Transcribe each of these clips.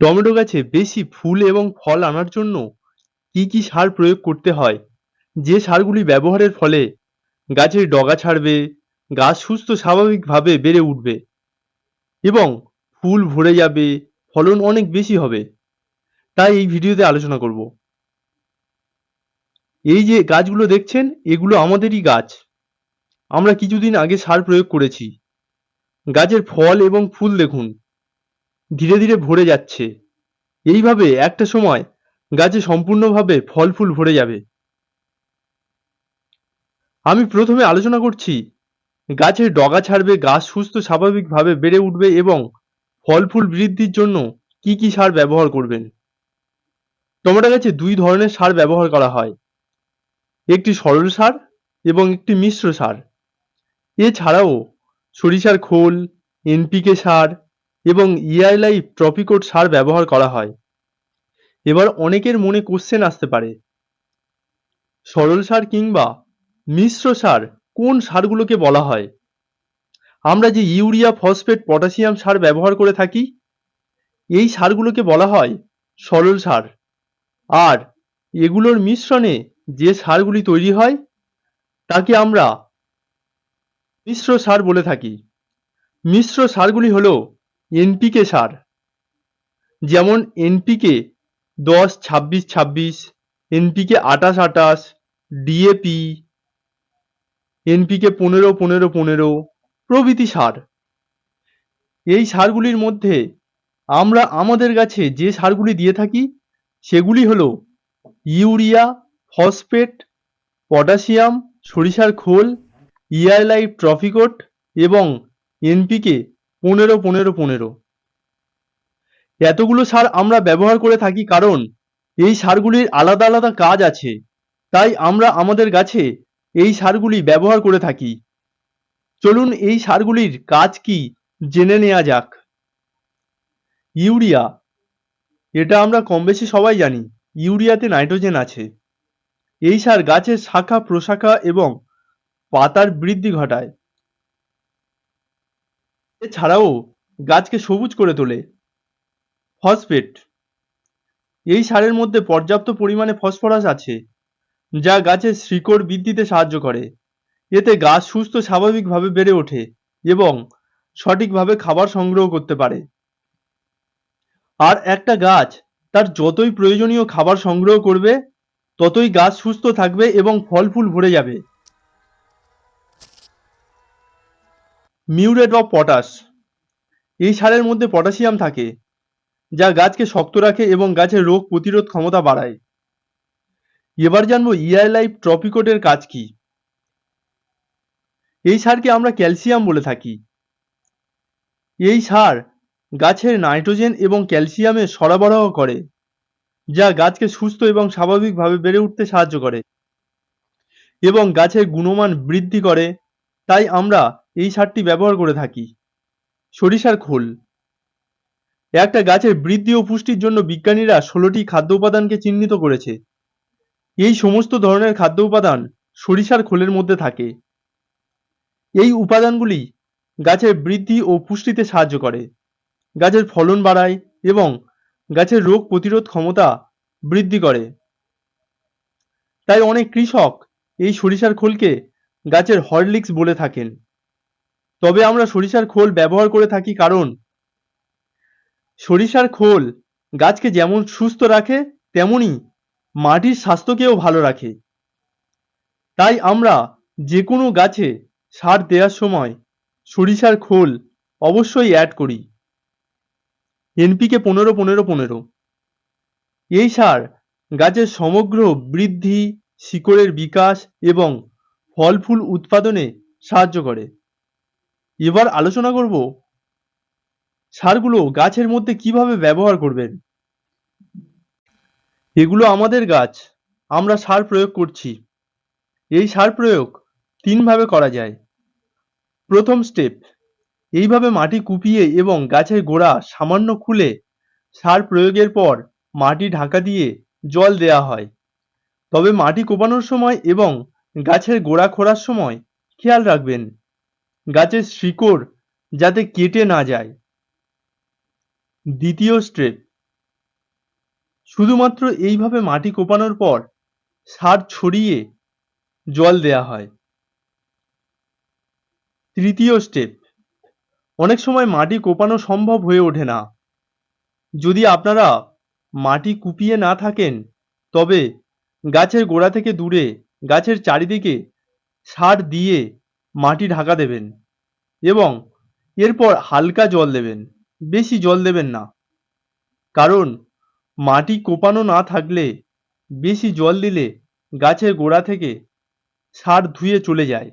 Tomato গাছে বেশি ফুল এবং ফল আনার জন্য কি কি সার প্রয়োগ করতে হয়? যে সারগুলি ব্যবহারের ফলে গাছের ডগা ছাড়বে, গাছ সুস্থ স্বাভাবিকভাবে বেড়ে উঠবে এবং ফুল ভরে যাবে, ফলন অনেক বেশি হবে। তাই এই ভিডিওতে আলোচনা করব। এই যে গাছগুলো দেখছেন, এগুলো আমাদেরই গাছ। আমরা কিছুদিন আগে সার প্রয়োগ করেছি। গাছের ফল এবং ফুল দেখুন। ধীরে ধীরে ভরে যাচ্ছে। এইভাবে একটা সময় গাছে সম্পূর্ণভাবে ফল ফুল ভরে যাবে। আমি প্রথমে আলোচনা করছি গাছের ডগা ছাড়বে, গাছ সুস্থ স্বাভাবিকভাবে বেড়ে উঠবে এবং ফল ফুল বৃদ্ধির জন্য কি কি সার ব্যবহার করবেন? টমেটো গাছে দুই ধরনের সার ব্যবহার করা হয়। একটি সরল সার এবং একটি মিশ্র সার। এছাড়াও সরিষার খোল, এনপিকে সার এবং ইআইলাই ট্রপিকোট সার ব্যবহার করা হয়। এবার অনেকের মনে কোশ্চেন আসতে পারে, সরল সার কিংবা মিশ্র সার কোন সারগুলোকে বলা হয়? আমরা যে ইউরিয়া, ফসফেট, পটাশিয়াম সার ব্যবহার করে থাকি, এই সারগুলোকে বলা হয় সরল সার। আর এগুলোর মিশ্রণে যে সারগুলি তৈরি হয়, তাকে আমরা মিশ্র সার বলে থাকি। মিশ্র সারগুলি হলো এনপিকে সার। যেমন এনপিকে দশ, ছাব্বিশ ছাব্বিশ, এনপিকে আটাশ আটাশ ডিএপি, এনপিকে পনেরো পনেরো পনেরো, প্রভৃতি সার। এই সারগুলির মধ্যে আমরা আমাদের গাছে যে সারগুলি দিয়ে থাকি, সেগুলি হলো ইউরিয়া, ফসফেট, পটাশিয়াম, সরিষার খোল ইআরলাই ট্রফিকোট এবং এনপিকে পনেরো পনেরো পনেরো। এতগুলো সার আমরা ব্যবহার করে থাকি কারণ এই সারগুলির আলাদা আলাদা কাজ আছে। তাই আমরা আমাদের গাছে এই সারগুলি ব্যবহার করে থাকি। চলুন এই সারগুলির কাজ কি জেনে নেওয়া যাক। ইউরিয়া। এটা আমরা কম বেশি সবাই জানি, ইউরিয়াতে নাইট্রোজেন আছে। এই সার গাছের শাখা, প্রশাখা এবং পাতার বৃদ্ধি ঘটায়। এছাড়াও গাছকে সবুজ করে তোলে। ফসফেট। এই সারের মধ্যে পর্যাপ্ত পরিমাণে ফসফরাস আছে, যা গাছের শিকড় বৃদ্ধিতে সাহায্য করে। এতে গাছ সুস্থ, স্বাভাবিকভাবে বেড়ে ওঠে এবং সঠিকভাবে খাবার সংগ্রহ করতে পারে। আর একটা গাছ তার যতই প্রয়োজনীয় খাবার সংগ্রহ করবে, ততই গাছ সুস্থ থাকবে এবং ফল ফুল ভরে যাবে। Muriate of potash. এই সারের মধ্যে পটাশিয়াম থাকে, যা গাছকে শক্ত রাখে এবং গাছের রোগ প্রতিরোধ ক্ষমতা বাড়ায়। এবার জানব ইআই লাইফ ট্রপিকোটের কাজ কি? এই সারকে আমরা ক্যালসিয়াম বলে থাকি। এই সার গাছের নাইট্রোজেন এবং ক্যালসিয়ামের সরবরাহ করে, যা গাছকে সুস্থ এবং স্বাভাবিকভাবে বেড়ে উঠতে সাহায্য করে এবং গাছের গুণমান বৃদ্ধি করে। তাই আমরা এই সারটি ব্যবহার করে থাকি। সরিষার খোল। একটা গাছের বৃদ্ধি ও পুষ্টির জন্য বিজ্ঞানীরা ষোলোটি খাদ্য উপাদানকে চিহ্নিত করেছে। এই সমস্ত ধরনের খাদ্য উপাদান সরিষার খোলের মধ্যে থাকে। এই উপাদানগুলি গাছের বৃদ্ধি ও পুষ্টিতে সাহায্য করে। গাছের ফলন বাড়ায় এবং গাছের রোগ প্রতিরোধ ক্ষমতা বৃদ্ধি করে। তাই অনেক কৃষক এই সরিষার খোলকে গাছের হরলিক্স বলে থাকেন। তবে আমরা সরিষার খোল ব্যবহার করে থাকি কারণ সরিষার খোল গাছকে যেমন সুস্থ রাখে, তেমনি মাটির স্বাস্থ্যকেও ভালো রাখে। তাই আমরা যে কোনো গাছে সার দেওয়ার সময় সরিষার খোল অবশ্যই অ্যাড করি। এনপিকে পনেরো পনেরো পনেরো। এই সার গাছের সমগ্র বৃদ্ধি, শিকড়ের বিকাশ এবং ফল ফুল উৎপাদনে সাহায্য করে। এবার আলোচনা করব সারগুলো গাছের মধ্যে কীভাবে ব্যবহার করবেন। এগুলো আমাদের গাছ, আমরা সার প্রয়োগ করছি। এই সার প্রয়োগ তিনভাবে করা যায়। প্রথম স্টেপ এইভাবে মাটি কুপিয়ে এবং গাছের গোড়া সামান্য খুলে সার প্রয়োগের পর মাটি ঢাকা দিয়ে জল দেয়া হয়। তবে মাটি কোপানোর সময় এবং গাছের গোড়া খোঁড়ার সময় খেয়াল রাখবেন। গাছের শিকড় যাতে কেটে না যায়। দ্বিতীয় স্টেপ শুধুমাত্র এইভাবে মাটি কোপানোর পর সার ছড়িয়ে জল দেয়া হয়। তৃতীয় স্টেপ অনেক সময় মাটি কোপানো সম্ভব হয়ে ওঠে না। যদি আপনারা মাটি কুপিয়ে না থাকেন, তবে গাছের গোড়া থেকে দূরে গাছের চারিদিকে সার দিয়ে মাটি ঢাকা দেবেন এবং এরপর হালকা জল দেবেন। বেশি জল দেবেন না। কারণ মাটি কোপানো না থাকলে বেশি জল দিলে গাছের গোড়া থেকে সার ধুয়ে চলে যায়।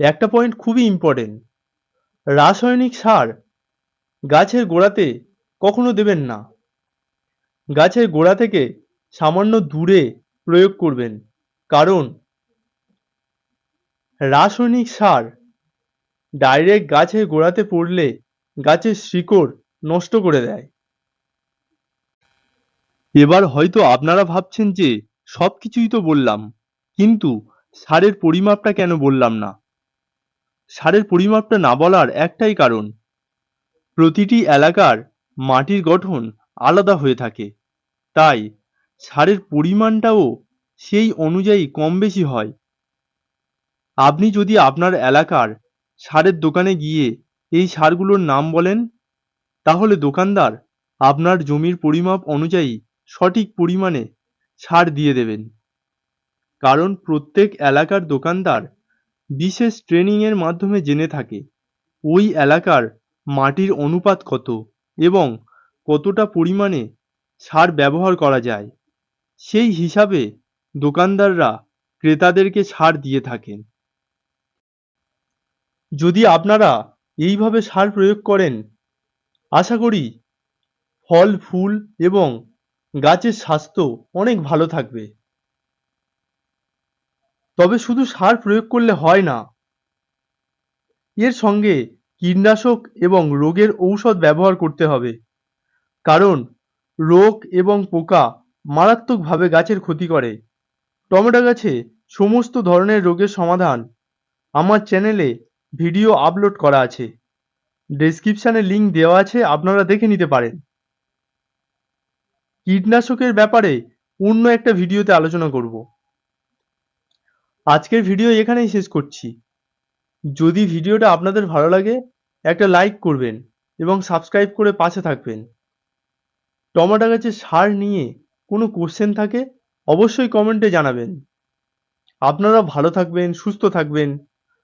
একটা পয়েন্ট খুবই ইম্পর্টেন্ট রাসায়নিক সার গাছের গোড়াতে কখনো দেবেন না। গাছের গোড়া থেকে সামান্য দূরে প্রয়োগ করবেন। কারণ রাসায়নিক সার ডাইরেক্ট গাছের গোড়াতে পড়লে গাছের শিকড় নষ্ট করে দেয়। এবার হয়তো আপনারা ভাবছেন যে সব কিছুই তো বললাম, কিন্তু সারের পরিমাপটা কেন বললাম না? সারের পরিমাপটা না বলার একটাই কারণ, প্রতিটি এলাকার মাটির গঠন আলাদা হয়ে থাকে, তাই সারের পরিমাণটাও সেই অনুযায়ী কম বেশি হয় আপনি যদি আপনার এলাকার সারের দোকানে গিয়ে এই সারগুলোর নাম বলেন, তাহলে দোকানদার আপনার জমির পরিমাপ অনুযায়ী সঠিক পরিমাণে সার দিয়ে দেবেন। কারণ প্রত্যেক এলাকার দোকানদার বিশেষ ট্রেনিং এর মাধ্যমে জেনে থাকে ওই এলাকার মাটির অনুপাত কত এবং কতটা পরিমাণে সার ব্যবহার করা যায়। সেই হিসাবে দোকানদাররা ক্রেতাদেরকে সার দিয়ে থাকেন। যদি আপনারা এইভাবে সার প্রয়োগ করেন, আশা করি ফল, ফুল এবং গাছের স্বাস্থ্য অনেক ভালো থাকবে। তবে শুধু সার প্রয়োগ করলে হয় না, এর সঙ্গে কীটনাশক এবং রোগের ঔষধ ব্যবহার করতে হবে, কারণ রোগ এবং পোকা মারাত্মকভাবে গাছের ক্ষতি করে। টমেটো গাছে সমস্ত ধরনের রোগের সমাধান আমার চ্যানেলে ভিডিও আপলোড করা আছে। ডেসক্রিপশানে লিঙ্ক দেওয়া আছে, আপনারা দেখে নিতে পারেন। কীটনাশকের ব্যাপারে অন্য একটা ভিডিওতে আলোচনা করব। আজকের ভিডিও এখানেই শেষ করছি। যদি ভিডিওটা আপনাদের ভালো লাগে, একটা লাইক করবেন এবং সাবস্ক্রাইব করে পাশে থাকবেন। টমেটো গাছের সার নিয়ে কোনো কোশ্চেন থাকে, অবশ্যই কমেন্টে জানাবেন। আপনারা ভালো থাকবেন, সুস্থ থাকবেন।